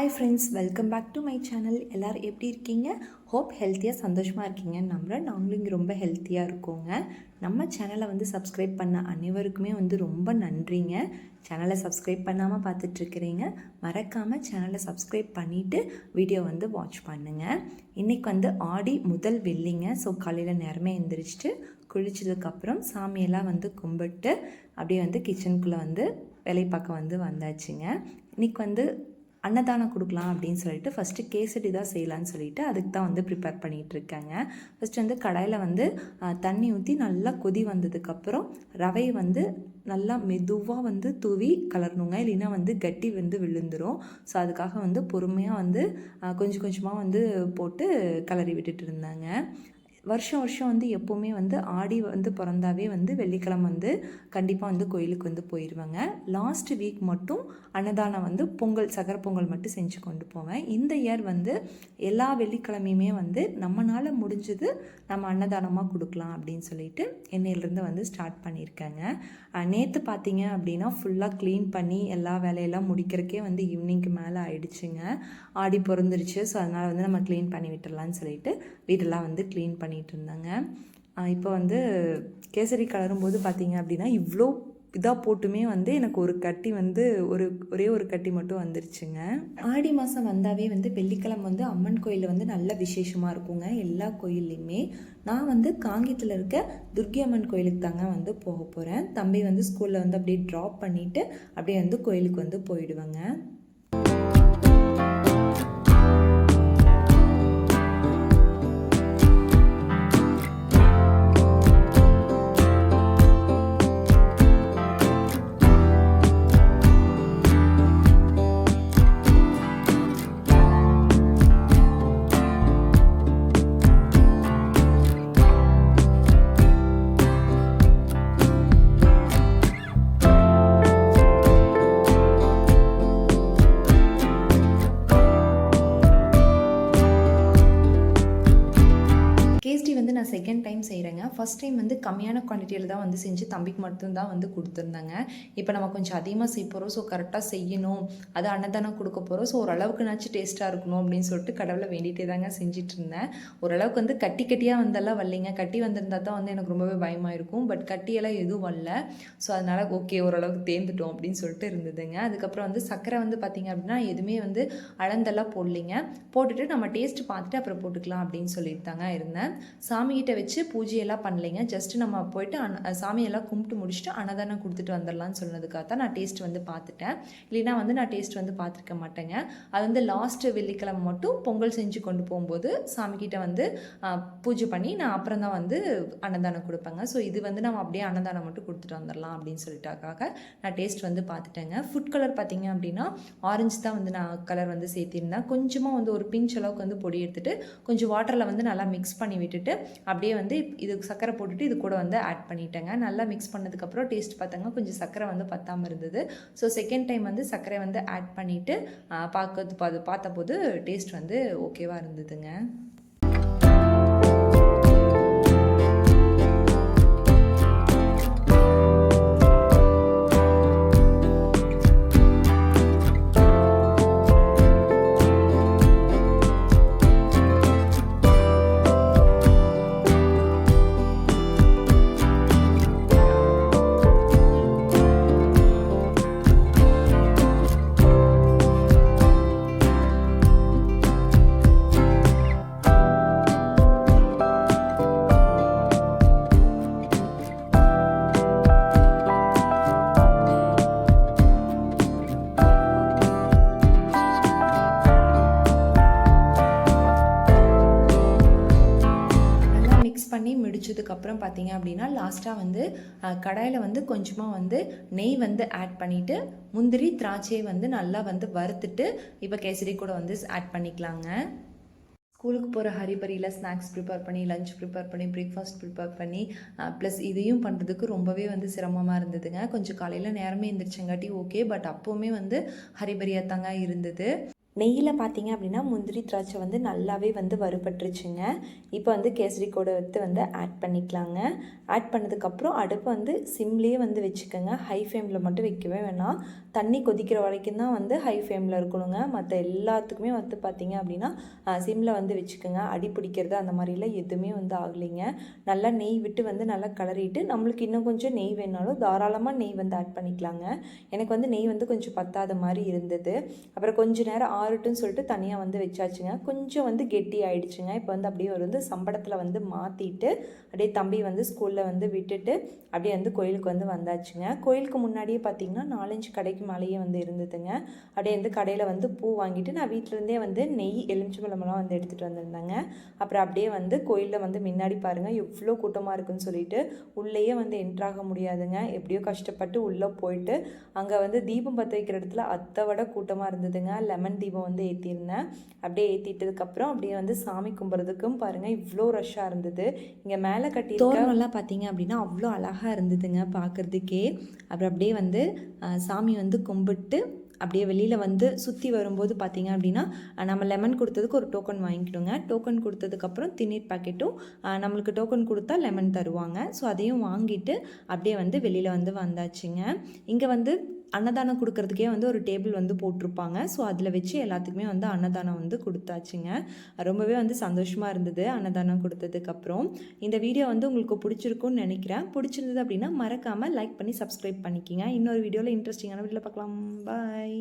Hi friends welcome back to my channel எல்லோரும் எப்படி இருக்கீங்க? ஹோப் ஹெல்த்தியாக சந்தோஷமாக இருக்கீங்கன்னு நம்புகிறேன் நாங்களும் இங்கே ரொம்ப ஹெல்த்தியாக இருக்கோங்க. நம்ம சேனலை வந்து சப்ஸ்கிரைப் பண்ண அனைவருக்குமே வந்து ரொம்ப நன்றிங்க. சேனலை சப்ஸ்கிரைப் பண்ணாமல் பார்த்துட்ருக்கிறீங்க மறக்காமல் சேனலை சப்ஸ்கிரைப் பண்ணிவிட்டு வீடியோ வந்து வாட்ச் பண்ணுங்கள் இன்றைக்கி வந்து ஆடி முதல் வெள்ளிங்க. ஸோ காலையில் நேரமே எழுந்திரிச்சிட்டு குளிச்சதுக்கப்புறம் சாமியெல்லாம் வந்து கும்பிட்டு அப்படியே வந்து கிச்சனுக்குள்ளே வந்து வேலை பார்க்க வந்து வந்தாச்சுங்க. இன்றைக்கி வந்து அன்னதானம் கொடுக்கலாம் அப்படின்னு சொல்லிட்டு ஃபஸ்ட்டு கேசரி தான் செய்யலான்னு சொல்லிட்டு அதுக்கு தான் வந்து ப்ரிப்பேர் பண்ணிகிட்டு இருக்காங்க. ஃபஸ்ட்டு வந்து கடாயில் வந்து தண்ணி ஊற்றி நல்லா கொதி வந்ததுக்கப்புறம் ரவையை வந்து நல்லா மெதுவாக வந்து தூவி கலரணுங்க. இல்லைன்னா வந்து கட்டி வந்து விழுந்துடும் ஸோ அதுக்காக வந்து பொறுமையாக வந்து கொஞ்சம் கொஞ்சமாக வந்து போட்டு கலரி விட்டுட்டு இருந்தாங்க. வருஷம் வருஷம் வந்து எப்போவுமே வந்து ஆடி வந்து பிறந்தாவே வந்து வெள்ளிக்கிழமை வந்து கண்டிப்பாக வந்து கோயிலுக்கு வந்து போயிடுவாங்க லாஸ்ட் வீக் மட்டும் அன்னதானம் வந்து பொங்கல் சகர பொங்கல் மட்டும் செஞ்சு கொண்டு போவேன். இந்த இயர் வந்து எல்லா வெள்ளிக்கிழமையுமே வந்து நம்மளால் முடிஞ்சது நம்ம அன்னதானமாக கொடுக்கலாம் அப்படின்னு சொல்லிட்டு என்னையிலேருந்து வந்து ஸ்டார்ட் பண்ணியிருக்கேங்க. நேற்று பார்த்தீங்க அப்படின்னா ஃபுல்லாக க்ளீன் பண்ணி எல்லா வேலையெல்லாம் முடிக்கிறக்கே வந்து ஈவினிங்க்கு மேலே ஆயிடுச்சுங்க. ஆடி பிறந்துருச்சு. ஸோ அதனால் வந்து நம்ம க்ளீன் பண்ணி விட்டுறலான்னு சொல்லிட்டு வீடெல்லாம் வந்து க்ளீன் பண்ணி பண்ணிட்டு இருந்தாங்க இப்போ வந்து கேசரி கலரும் போது பார்த்தீங்க அப்படின்னா இவ்வளோ இதாக போட்டுமே வந்து எனக்கு ஒரு கட்டி வந்து ஒரு ஒரே ஒரு கட்டி மட்டும் வந்துருச்சுங்க. ஆடி மாதம் வந்தாவே வந்து வெள்ளிக்கிழமை வந்து அம்மன் கோயிலில் வந்து நல்ல விசேஷமாக இருக்குங்க எல்லா கோயில்லையுமே. நான் வந்து காங்கியத்தில் இருக்க துர்கி அம்மன் கோயிலுக்கு தாங்க வந்து போக போகிறேன் தம்பி வந்து ஸ்கூலில் வந்து அப்படியே ட்ராப் பண்ணிவிட்டு அப்படியே வந்து கோயிலுக்கு வந்து போயிடுவேங்க. நான் செகண்ட் டைம் செய்கிறேங்க ஃபர்ஸ்ட் டைம் வந்து கம்மியான குவான்டிட்டியில் தான் வந்து செஞ்சு தம்பிக்கு மட்டும்தான் வந்து கொடுத்துருந்தாங்க. இப்போ நம்ம கொஞ்சம் அதிகமாக செய்ய போகிறோம் ஸோ கரெக்டாக செய்யணும். அது அன்னதானம் கொடுக்க போகிறோம் ஸோ ஓரளவுக்குனாச்சும் டேஸ்ட்டாக இருக்கணும் அப்படின்னு சொல்லிட்டு கடவுளை வேண்டிகிட்டே தாங்க செஞ்சுட்டு இருந்தேன். ஓரளவுக்கு வந்து கட்டி கட்டியாக வந்தெல்லாம் வரலைங்க. கட்டி வந்திருந்தா தான் வந்து எனக்கு ரொம்பவே பயமாக இருக்கும். பட் கட்டியெல்லாம் எதுவும் வரல. ஸோ அதனால் ஓகே ஓரளவுக்கு தேர்ந்துட்டோம் அப்படின்னு சொல்லிட்டு இருந்ததுங்க. அதுக்கப்புறம் வந்து சர்க்கரை வந்து பார்த்திங்க அப்படின்னா எதுவுமே வந்து அளந்தெல்லாம் போடலைங்க. போட்டுட்டு நம்ம டேஸ்ட் பார்த்துட்டு அப்புறம் போட்டுக்கலாம் அப்படின்னு சொல்லிட்டு தாங்க இருந்தேன். சாமிகிட்ட வச்சு பூஜையெல்லாம் பண்ணலைங்க. ஜஸ்ட் நம்ம போயிட்டு அன் சாமியெல்லாம் கும்பிட்டு முடிச்சுட்டு அன்னதானம் கொடுத்துட்டு வந்துடலாம்னு சொன்னதுக்காக தான் நான் டேஸ்ட் வந்து பார்த்துட்டேன். இல்லைன்னா வந்து நான் டேஸ்ட் வந்து பார்த்துருக்க மாட்டேங்க. அது வந்து லாஸ்ட்டு வெள்ளிக்கிழமை மட்டும் பொங்கல் செஞ்சு கொண்டு போகும்போது சாமிக்கிட்ட வந்து பூஜை பண்ணி நான் அப்புறம் தான் வந்து அன்னதானம் கொடுப்பேங்க. ஸோ இது வந்து நம்ம அப்படியே அன்னதானம் மட்டும் கொடுத்துட்டு வந்துடலாம் அப்படின்னு சொல்லிட்டாக்காக நான் டேஸ்ட் வந்து பார்த்துட்டேங்க. ஃபுட் கலர் பார்த்தீங்க அப்படின்னா ஆரஞ்சு தான் வந்து நான் கலர் வந்து சேர்த்திருந்தேன். கொஞ்சமாக வந்து ஒரு பிஞ்ச் அளவுக்கு வந்து பொடி எடுத்துகிட்டு கொஞ்சம் வாட்டரில் வந்து நல்லா மிக்ஸ் பண்ணி விட்டுட்டு அப்படியே வந்து இது சர்க்கரை போட்டுட்டு இது கூட வந்து ஆட் பண்ணிட்டேங்க. நல்லா மிக்ஸ் பண்ணதுக்கப்புறம் டேஸ்ட் பார்த்தாங்க கொஞ்சம் சர்க்கரை வந்து பத்தாமல் இருந்தது. ஸோ செகண்ட் டைம் வந்து சர்க்கரை வந்து ஆட் பண்ணிவிட்டு பார்க்கறது பார்த்து பார்த்தபோது டேஸ்ட் வந்து ஓகேவாக இருந்ததுங்க. பார்த்தீங்க அப்படின்னா லாஸ்ட்டாக வந்து கடாயில் வந்து கொஞ்சமாக வந்து நெய் வந்து ஆட் பண்ணிவிட்டு முந்திரி திராட்சையை வந்து நல்லா வந்து வறுத்துட்டு இப்போ கேசரி கூட வந்து ஆட் பண்ணிக்கலாங்க. ஸ்கூலுக்கு போகிற ஹரிபரியில் ஸ்நாக்ஸ் ப்ரிப்பேர் பண்ணி லஞ்ச் ப்ரிப்பேர் பண்ணி பிரேக்ஃபாஸ்ட் ப்ரிப்பேர் பண்ணி ப்ளஸ் இதையும் பண்ணுறதுக்கு ரொம்பவே வந்து சிரமமாக இருந்ததுங்க. கொஞ்சம் காலையில் நேரமே எழுந்திரிச்சங்காட்டி ஓகே பட் அப்போவுமே வந்து ஹரிபரியாக தாங்க இருந்தது. நெய்யில் பார்த்தீங்க அப்படின்னா முந்திரி திராட்சை வந்து நல்லாவே வந்து வறுபட்டுருச்சுங்க. இப்போ வந்து கேசரி கூட எடுத்து வந்து ஆட் பண்ணிக்கலாங்க. ஆட் பண்ணதுக்கப்புறம் அடுப்பு வந்து சிம்லேயே வந்து வச்சுக்கோங்க. ஹை ஃப்ளேமில் மட்டும் வைக்கவே வேணாம். தண்ணி கொதிக்கிற வரைக்கும் தான் வந்து ஹை ஃப்ளேமில் இருக்கணுங்க. மற்ற எல்லாத்துக்குமே வந்து பார்த்தீங்க அப்படின்னா சிம்மில் வந்து வச்சுக்கோங்க. அடி பிடிக்கிறது அந்த மாதிரிலாம் எதுவுமே வந்து ஆகலைங்க. நல்லா நெய் விட்டு வந்து நல்லா கிளறிட்டு நம்மளுக்கு இன்னும் கொஞ்சம் நெய் வேணாலும் தாராளமாக நெய் வந்து ஆட் பண்ணிக்கலாங்க. எனக்கு வந்து நெய் வந்து கொஞ்சம் பத்தாத மாதிரி இருந்தது. அப்புறம் கொஞ்ச நேரம் ஆறட்டுன்னு சொல்லிட்டு தனியாக வந்து வச்சாச்சுங்க. கொஞ்சம் வந்து கெட்டி ஆயிடுச்சுங்க. இப்போ வந்து அப்படியே ஒரு வந்து சம்படத்தில் வந்து மாற்றிட்டு அப்படியே தம்பி வந்து ஸ்கூலில் வந்து விட்டுட்டு அப்படியே வந்து கோயிலுக்கு வந்து வந்தாச்சுங்க. கோயிலுக்கு முன்னாடியே பார்த்தீங்கன்னா நாலஞ்சு கடைக்கு மேலேயே வந்து இருந்ததுங்க. அப்படியே வந்து கடையில் வந்து பூ வாங்கிட்டு நான் வீட்டிலேருந்தே வந்து நெய் எலுமிச்சம்பழமெல்லாம் வந்து எடுத்துகிட்டு வந்திருந்தேங்க. அப்புறம் அப்படியே வந்து கோயிலில் வந்து முன்னாடி பாருங்கள் எவ்வளோ கூட்டமாக இருக்குன்னு சொல்லிட்டு உள்ளேயே வந்து என்ட்ராக முடியாதுங்க. எப்படியோ கஷ்டப்பட்டு உள்ளே போயிட்டு அங்கே வந்து தீபம் பற்ற வைக்கிற இடத்துல அத்தை விட கூட்டமாக இருந்ததுங்க. லெமன் தீபம் வந்து ஏற்றிருந்தேன் அப்படியே ஏற்றிட்டதுக்கப்புறம் அப்படியே வந்து சாமி கும்பிட்றதுக்கும் பாருங்கள் இவ்வளோ ரஷ்ஷாக இருந்தது. இங்கே மேலே கட்டி தோரணம்லாம் பார்த்தீங்க அப்படின்னா அவ்வளோ அழகாக இருந்ததுங்க பார்க்குறதுக்கே அப்புறம் அப்படியே வந்து சாமி வந்து கும்பிட்டு அப்படியே வெளியில் வந்து சுற்றி வரும்போது பார்த்தீங்க அப்படின்னா நம்ம லெமன் கொடுத்ததுக்கு ஒரு டோக்கன் வாங்கிக்கிடுங்க. டோக்கன் கொடுத்ததுக்கப்புறம் திண்ணீர் பாக்கெட்டும் நம்மளுக்கு டோக்கன் கொடுத்தா லெமன் தருவாங்க. ஸோ அதையும் வாங்கிட்டு அப்படியே வந்து வெளியில் வந்து வந்தாச்சுங்க. இங்கே வந்து அன்னதானம் கொடுக்கறதுக்கே வந்து ஒரு டேபிள் வந்து போட்டிருப்பாங்க. ஸோ அதில் வச்சு எல்லாத்துக்குமே வந்து அன்னதானம் வந்து கொடுத்தாச்சுங்க. ரொம்பவே வந்து சந்தோஷமாக இருந்தது அன்னதானம் கொடுத்ததுக்கப்புறம் இந்த வீடியோ வந்து உங்களுக்கு பிடிச்சிருக்கும்னு நினைக்கிறேன். பிடிச்சிருந்தது அப்படின்னா மறக்காமல் லைக் பண்ணி சப்ஸ்கிரைப் பண்ணிக்கிங்க. இன்னொரு வீடியோவில் இன்ட்ரெஸ்டிங்கான வீடியோவில் பார்க்கலாம். பாய்